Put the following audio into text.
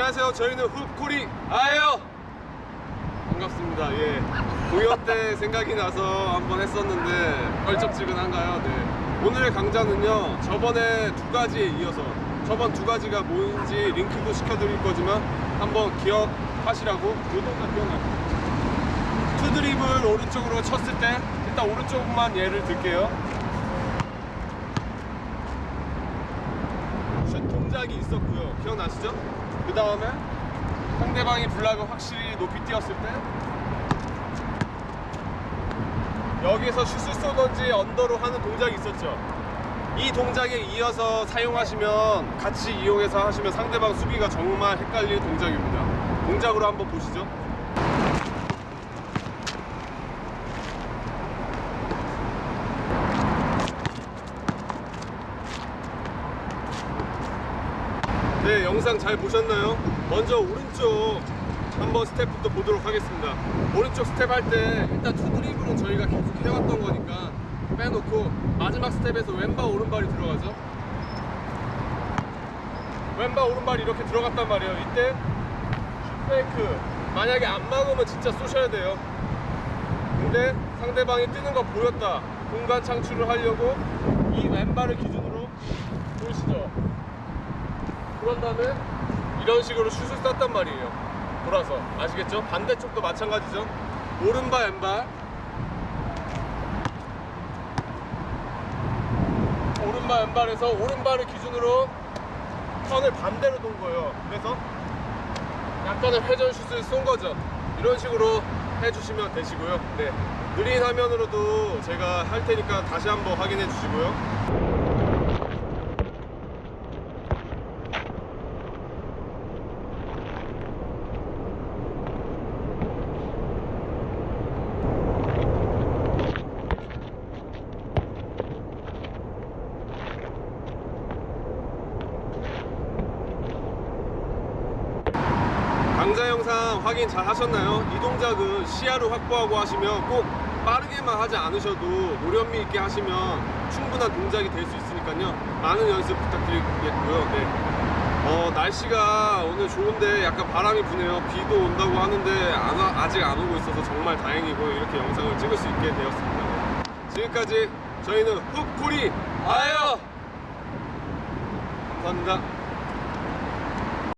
안녕하세요. 저희는 훅코리 아예요. 반갑습니다. 예. 공연 때 생각이 나서 한번 했었는데 껄쩍지근한가요? 네. 오늘의 강좌는요. 저번에 두 가지에 이어서 저번 두 가지가 뭔지 링크도 시켜드릴 거지만 한번 기억하시라고 요동작 기억나시죠? 투드립을 오른쪽으로 쳤을 때 일단 오른쪽만 예를 들게요. 슛 동작이 있었고요. 기억나시죠? 그 다음에 상대방이 블락을 확실히 높이 뛰었을 때 여기서 슛을 쏘던지 언더로 하는 동작이 있었죠. 이 동작에 이어서 사용하시면 같이 이용해서 하시면 상대방 수비가 정말 헷갈릴 동작입니다. 동작으로 한번 보시죠. 네, 영상 잘 보셨나요? 먼저 오른쪽 한번 스텝부터 보도록 하겠습니다. 오른쪽 스텝 할 때 일단 투드립은 저희가 계속 해왔던 거니까 빼놓고 마지막 스텝에서 왼발 오른발이 들어가죠. 왼발 오른발이 이렇게 들어갔단 말이에요. 이때 슛페이크 만약에 안 막으면 진짜 쏘셔야 돼요. 근데 상대방이 뜨는 거 보였다. 공간 창출을 하려고 이 왼발을 기준으로 보이시죠? 그런 다음에 이런 식으로 슛을 쐈단 말이에요. 돌아서 아시겠죠? 반대쪽도 마찬가지죠. 오른발 왼발 오른발 왼발에서 오른발을 기준으로 턴을 반대로 돈 거예요. 그래서 약간의 회전 슛을 쏜 거죠. 이런 식으로 해주시면 되시고요. 네. 느린 화면으로도 제가 할 테니까 다시 한번 확인해 주시고요. 강좌 영상 확인 잘 하셨나요? 이 동작은 시야를 확보하고 하시면 꼭 빠르게만 하지 않으셔도 노련미 있게 하시면 충분한 동작이 될 수 있으니까요. 많은 연습 부탁드리겠고요. 네. 어, 날씨가 오늘 좋은데 약간 바람이 부네요. 비도 온다고 하는데 안 와- 아직 안 오고 있어서 정말 다행이고 이렇게 영상을 찍을 수 있게 되었습니다. 네. 지금까지 저희는 훅코리 아예요. 감사합니다.